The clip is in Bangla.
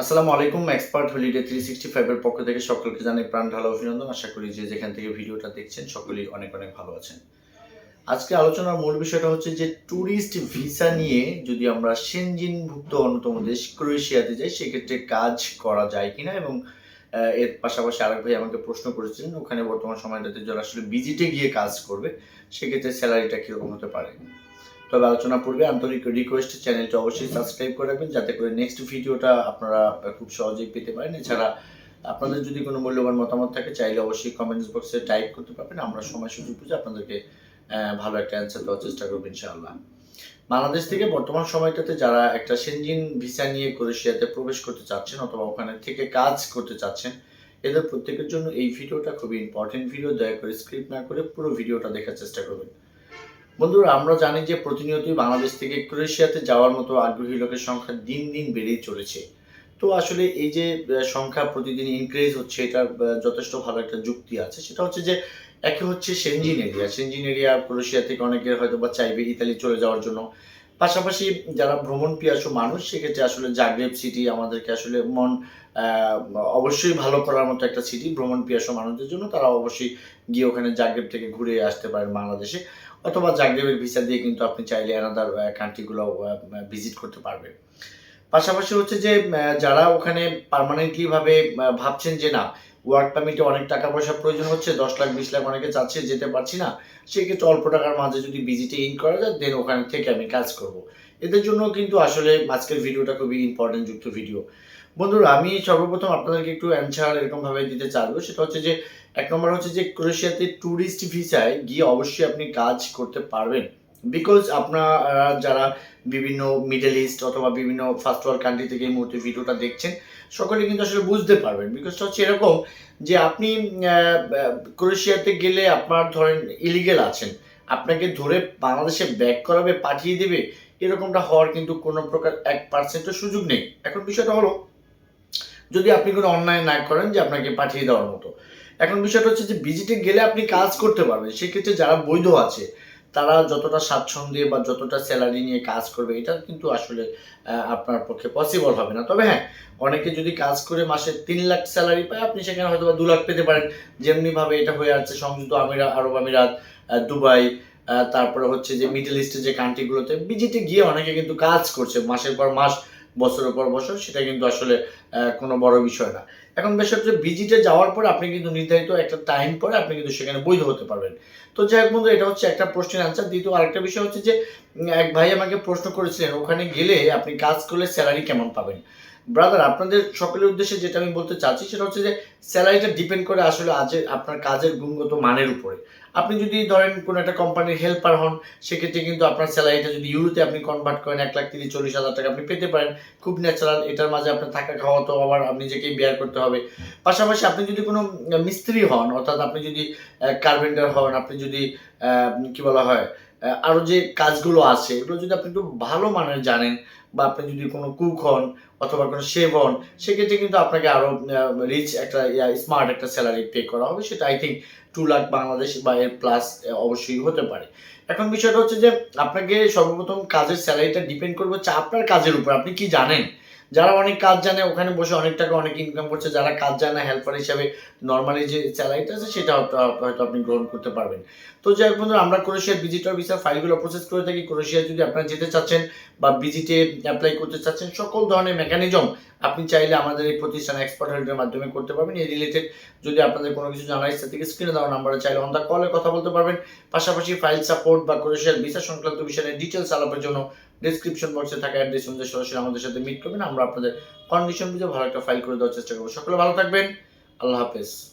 আসসালামু আলাইকুম, এক্সপার্ট হলিডে থ্রি সিক্সটি ফাইভের পক্ষ থেকে সকলকে জানাই প্রাণ ঢালা অভিনন্দন। আশা করি যে যেখান থেকে ভিডিওটা দেখছেন সকলেই অনেক অনেক ভালো আছেন। আজকে আলোচনার মূল বিষয়টা হচ্ছে যে ট্যুরিস্ট ভিসা নিয়ে যদি আমরা সেনজিনভুক্ত অন্যতম দেশ ক্রোয়েশিয়াতে যাই, সেক্ষেত্রে কাজ করা যায় কিনা এবং এর পাশাপাশি আরেক ভাই আমাকে প্রশ্ন করেছিলেন ওখানে বর্তমান সময়টাতে যারা আসলে ভিজিটে গিয়ে কাজ করবে, সেক্ষেত্রে স্যালারিটা কীরকম হতে পারে? তবে আলোচনা পূর্বে আন্তরিক রিকোয়েস্ট চ্যানেলটা অবশ্যই সাবস্ক্রাইব করে রাখবেন, যাতে করে নেক্সট ভিডিওটা আপনারা খুব সহজেই পেতে পারেন। এছাড়া আপনাদের যদি কোনো মূল্যবান মতামত থাকে, চাইলে অবশ্যই কমেন্টস বক্সে টাইপ করতে পারবেন। আমরা সময় সুযোগ বুঝে আপনাদেরকে ভালো একটা অ্যান্সার দেওয়ার চেষ্টা করব, ইনশাআল্লাহ। বাংলাদেশ থেকে বর্তমান সময়টাতে যারা একটা সেনজিন ভিসা নিয়ে ক্রোয়েশিয়াতে প্রবেশ করতে চাচ্ছেন অথবা ওখানে থেকে কাজ করতে চাচ্ছেন, এদের প্রত্যেকের জন্য এই ভিডিওটা খুবই ইম্পর্টেন্ট ভিডিও দয়া করে স্ক্রিপ্ট না করে পুরো ভিডিওটা দেখার চেষ্টা করবেন। বন্ধুরা, আমরা জানি যে প্রতিনিয়তই বাংলাদেশ থেকে ক্রোয়েশিয়াতে যাওয়ার মতো আগ্রহী লোকের সংখ্যা দিন দিন বেড়েই চলেছে। তো আসলে এই যে সংখ্যা প্রতিদিন ইনক্রিজ হচ্ছে, এটার যথেষ্ট ভালো একটা যুক্তি আছে। সেটা হচ্ছে যে, একে হচ্ছে Shenzhen area Shenzhen area Croatia থেকে অনেকের হয়তো বা চাইবে ইতালি চলে যাওয়ার জন্য। পাশাপাশি যারা ভ্রমণ পিয়াসু মানুষ, সেক্ষেত্রে আসলে জাগরেব সিটি আমাদেরকে আসলে মন অবশ্যই ভালো করার মতো একটা সিটি ভ্রমণ পিয়াসু মানুষদের জন্য। তারা অবশ্যই গিয়ে ওখানে জাগরেব থেকে ঘুরে আসতে পারেন বাংলাদেশে। অথবা জাগরেবের ভিসা দিয়ে কিন্তু আপনি চাইলে অ্যানাদার কান্ট্রিগুলো ভিজিট করতে পারবেন। পাশাপাশি হচ্ছে যে যারা ওখানে পার্মানেন্টলি ভাবে ভাবছেন যে না ওয়ার্ক পারমিটে অনেক টাকা পয়সা প্রয়োজন হচ্ছে, দশ লাখ, বিশ লাখ অনেকে চাচ্ছে, যেতে পারছি না। সেক্ষেত্রে অল্প টাকার মাঝে যদি ভিজিটে ইন করা যায় দেন ওখানে থেকে আমি কাজ করব। এদের জন্য কিন্তু আসলে আজকের ভিডিওটা খুবই ইম্পর্টেন্ট যুক্ত ভিডিও বন্ধুরা, আমি সর্বপ্রথম আপনাদেরকে একটু অ্যান্সার এরকমভাবে দিতে চাইব। সেটা হচ্ছে যে, এক নম্বর হচ্ছে যে, ক্রোয়েশিয়াতে ট্যুরিস্ট ভিসায় গিয়ে অবশ্যই আপনি কাজ করতে পারবেন। বিকজ আপনারা যারা বিভিন্ন মিডল ইস্ট অথবা বিভিন্ন ফার্স্ট ওয়ার্ল্ড কান্ট্রি থেকে এই মুহূর্তে ভিডিওটা দেখছেন, সকলে কিন্তু আসলে বুঝতে পারবেন। বিকজটা হচ্ছে এরকম যে আপনি ক্রোয়েশিয়াতে গেলে আপনার ধরেন ইলিগেল আছেন, আপনাকে ধরে বাংলাদেশে ব্যাক করাবে, পাঠিয়ে দেবে, এরকমটা হওয়ার কিন্তু কোনো প্রকার এক পার্সেন্টও সুযোগ নেই। এখন বিষয়টা হলো, যদি আপনি কোনো অন্যায় না করেন যে আপনাকে পাঠিয়ে দেওয়ার মতো। এখন বিষয়টা হচ্ছে যে ভিজিটে গেলে আপনি কাজ করতে পারবেন। সেক্ষেত্রে যারা বৈধ আছে তারা যতটা স্বাচ্ছন্দ্যে বা যতটা স্যালারি নিয়ে কাজ করবে, এটা কিন্তু আসলে আপনার পক্ষে পসিবল হবে না। তবে হ্যাঁ অনেকে যদি কাজ করে মাসে তিন লাখ স্যালারি পায়, আপনি সেখানে হয়তো বা দু লাখ পেতে পারেন। যেমনিভাবে এটা হয়ে আছে সংযুক্ত আমিরা, আরব আমিরাত দুবাই তারপরে হচ্ছে যে মিডল ইস্টের যে কান্ট্রিগুলোতে বিজিতে গিয়ে অনেকে কিন্তু কাজ করছে। মাসের পর মাস বছরের পর বছর, সেটা কিন্তু আসলে কোনো বড় বিষয় না। এখন বেশ হচ্ছে ভিজিটে যাওয়ার পর আপনি কিন্তু নির্ধারিত একটা টাইম পরে আপনি কিন্তু সেখানে বৈধ হতে পারবেন। তো যাই হোক বন্ধু, এটা হচ্ছে একটা প্রশ্নের আনসার দ্বিতীয় আরেকটা বিষয় হচ্ছে যে এক ভাই আমাকে প্রশ্ন করেছিলেন, ওখানে গেলে আপনি কাজ করলে স্যালারি কেমন পাবেন? ব্রাদার আপনাদের সকলের উদ্দেশ্যে যেটা আমি বলতে চাচ্ছি সেটা হচ্ছে যে স্যালারিটা ডিপেন্ড করে আসলে আজ আপনার কাজের গুণগত মানের উপরে। আপনি যদি ধরেন কোনো একটা কোম্পানির হেল্পার হন, সেক্ষেত্রে কিন্তু আপনার স্যালারিটা যদি ইউরোতে আপনি কনভার্ট করেন এক লাখ তিরিশ, চল্লিশ হাজার টাকা আপনি পেতে পারেন। খুব ন্যাচারাল এটার মাঝে আপনার থাকা খাওয়া তো আবার আপনি নিজেকেই বেয়ার করতে হবে। পাশাপাশি আপনি যদি কোনো মিস্ত্রি হন, অর্থাৎ আপনি যদি কার্পেন্টার হন, আপনি যদি কি বলা হয় আহ, আরও যে কাজগুলো আছে এগুলো যদি আপনি একটু ভালো মানের জানেন বা আপনি যদি কোনো কুক হন অথবা কোনো শেভ হন সেক্ষেত্রে কিন্তু আপনাকে আরও রিচ একটা ইয়া স্মার্ট একটা স্যালারি পে করা হবে। সেটা I think two lakh Bangladesh বা এর প্লাস অবশ্যই হতে পারে। এখন বিষয়টা হচ্ছে যে আপনাকে সর্বপ্রথম কাজের স্যালারিটা ডিপেন্ড করবে হচ্ছে আপনার কাজের উপর। আপনি কি জানেন? যারা অনেক কাজ জানে, ওখানে বসে অনেক টাকা, অনেক ইনকাম করছে, যারা কাজ জানে হেল্পার হিসাবে নর্মালি যে স্যালারিটা আছে, সেটা হয়তো- আপনি গ্রহণ করতে পারবেন। তো যাই হোক আমরা ক্রোয়েশিয়ার ভিজিটর ভিসা ফাইলগুলো প্রসেস করে থাকি। ক্রোয়েশিয়া যদি আপনারা যেতে চাচ্ছেন বা ভিজিটে অ্যাপ্লাই করতে চাচ্ছেন, সকল ধরনের মেকানিজম আপনি চাইলে আমাদের এই প্রতিষ্ঠান এক্সপার্ট হেল্পের মাধ্যমে করতে পারবেন। এই রিলেটেড যদি আপনাদের কোনো কিছু জানার ইচ্ছা থেকে স্ক্রিনে দেওয়া নাম্বারে চাইলে অন দ্য কলে কথা বলতে পারবেন। পাশাপাশি ফাইল সাপোর্ট বা ক্রোয়েশিয়ার ভিসা সংক্রান্ত বিষয়ে ডিটেলস আলাপের জন্য ডিসক্রিপশন বক্সে থাকা অ্যাড্রেস অনুযায়ী সরাসরি আমাদের সাথে মিট করবেন। আমরা আপনাদের কন্ডিশন বুঝে ভালো একটা ফাইল করে দেওয়ার চেষ্টা করব। সকলে ভালো থাকবেন। আল্লাহ হাফেজ।